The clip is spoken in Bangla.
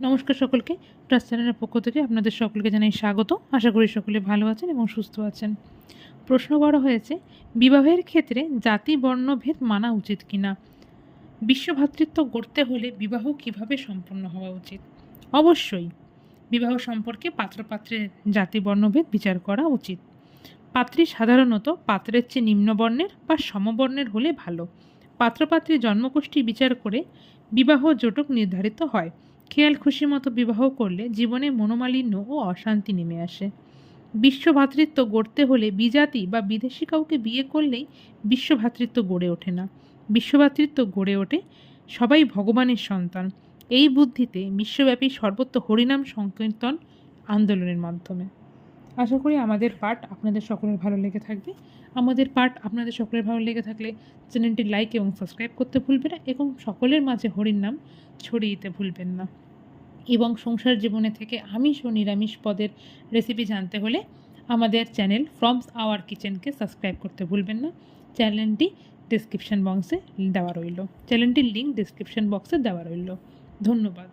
নমস্কার সকলকে। ট্রাস্ট চ্যানেলের পক্ষ থেকে আপনাদের সকলকে জানাই স্বাগত। আশা করি সকলে ভালো আছেন এবং সুস্থ আছেন। প্রশ্ন করা হয়েছে, বিবাহের ক্ষেত্রে জাতি বর্ণভেদ মানা উচিত কিনা? বিশ্বভাতৃত্ব গড়তে হলে বিবাহ কীভাবে সম্পন্ন হওয়া উচিত? অবশ্যই, বিবাহ সম্পর্কে পাত্রপাত্রের জাতি বর্ণভেদ বিচার করা উচিত। পাত্রী সাধারণত পাত্রের চেয়ে নিম্নবর্ণের বা সমবর্ণের হলে ভালো। পাত্রপাত্রীর জন্মগোষ্ঠী বিচার করে বিবাহ জোটক নির্ধারিত হয়। খেয়াল খুশি মতো বিবাহ করলে জীবনে মনোমালিন্য ও অশান্তি নেমে আসে। বিশ্বভাতৃত্ব গড়তে হলে বিজাতি বা বিদেশি কাউকে বিয়ে করলেই বিশ্বভাতৃত্ব গড়ে ওঠে না। বিশ্বভাতৃত্ব গড়ে ওঠে সবাই ভগবানের সন্তান। এই বুদ্ধিতে বিশ্বব্যাপী সর্বত্র হরিনাম সংকীর্তন আন্দোলনের মাধ্যমে। আশা করি আমাদের পাঠ আপনাদের সকলের ভালো লেগে থাকবে। আমাদের পাঠ আপনাদের সকলের ভালো লেগে থাকলে চ্যানেলটি লাইক এবং সাবস্ক্রাইব করতে ভুলবেন না এবং সকলের মাঝে হরির নাম ছড়িয়ে দিতে ভুলবেন না। এবং সংসার জীবনে থেকে আমিষ ও নিরামিষ পদের রেসিপি জানতে হলে আমাদের চ্যানেল ফ্রমস আওয়ার কিচেনকে সাবস্ক্রাইব করতে ভুলবেন না। চ্যানেলটি ডিসক্রিপশন বক্সে দেওয়া রইল। চ্যানেলটির লিঙ্ক ডিসক্রিপশন বক্সে দেওয়া রইল। ধন্যবাদ।